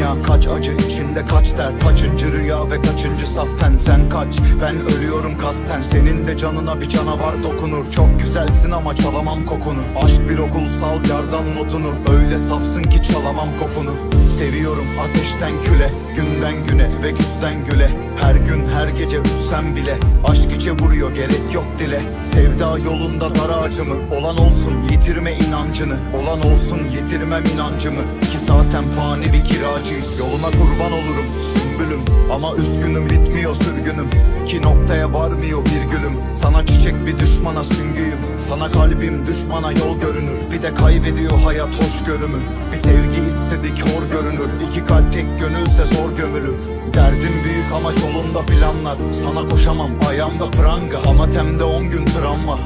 dünya kaç? Acı içinde kaç dert Kaçıncı rüya ve kaçıncı saften? Sen kaç? Ben ölüyorum kasten. Senin de canına bir canavar dokunur. Çok güzelsin ama çalamam kokunu. Aşk bir okulsal yardan notunu Öyle safsın ki çalamam kokunu. Seviyorum ateşten küle Günden güne ve güzden güle. Her gün her gece üssem bile. Aşk içe vuruyor gerek yok dile. Sevda yolunda dar ağacımı. Olan olsun yitirme inancını. Olan olsun yitirmem inancımı. İki saaten fani bir kiracıyız Yoluna kurban olurum sümbülüm. Ama üzgünüm bitmiyor sürgünüm. İki noktaya varmıyor virgülüm Sana çiçek bir düşmana süngüyüm. Sana kalbim düşmana yol görünür. Bir de kaybediyor hayat hoş görümü Bir sevgi istedik hor görünür. İki kalp tek gönülse zor gömülür. Derdim büyük ama yolunda planlar. Sana koşamam ayağımda pranga. Ama temde on gün travma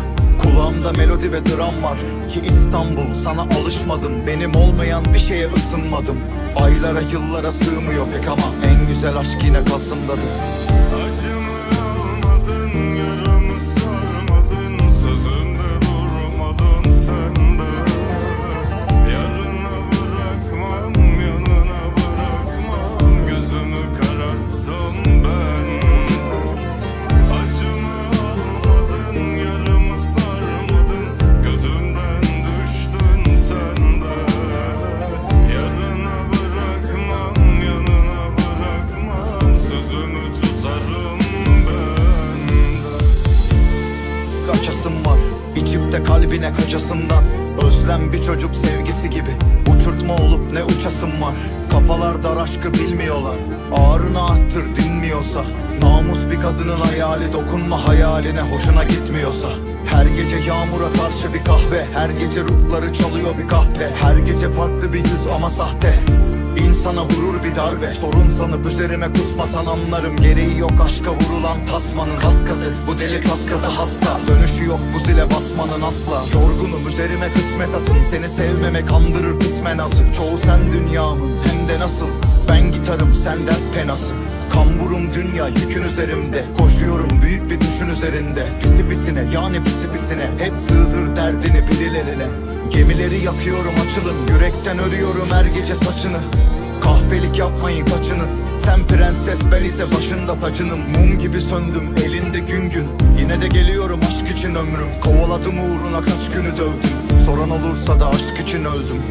Kulağımda melodi ve dram var Ki İstanbul sana alışmadım. Benim olmayan bir şeye ısınmadım. Aylara yıllara sığmıyor pek ama En güzel aşk yine Kasım'dadır. Acımı Kaçasım var. İçip de kalbine kaçasından Özlem bir çocuk sevgisi gibi. Uçurtma olup ne uçasım var? Kafalar dar aşkı bilmiyorlar. Ağrını arttır dinmiyorsa. Namus bir kadının hayali Dokunma hayaline hoşuna gitmiyorsa. Her gece yağmura karşı bir kahve. Her gece ruhları çalıyor bir kahve Her gece farklı bir yüz ama sahte İnsana vurur bir darbe. Sorun sanıp üzerime kusmasan anlarım. Gereği yok aşka vurulan tasmanın. Kaskadı bu deli kaskadı hasta. Dönüşü yok bu zile basmanın asla. Yorgunum üzerime kısmet atın. Seni sevmeme kandırır kısmen azı Çoğu sen dünyamın hem de nasıl? Ben gitarım sen dert penası Kamburum dünya yükün üzerimde. Koşuyorum büyük bir düşün üzerinde. Pisi pisine yani pisi pisine. Hep sığdır derdini birilerine Gemileri yakıyorum açılın. Yürekten örüyorum her gece saçını. Kahpelik yapmayın kaçının. Sen prenses ben ise başında tacınım Mum gibi söndüm elinde gün gün. Yine de geliyorum aşk için ömrüm. Kovaladım uğruna kaç günü dövdüm. Soran olursa da aşk için öldüm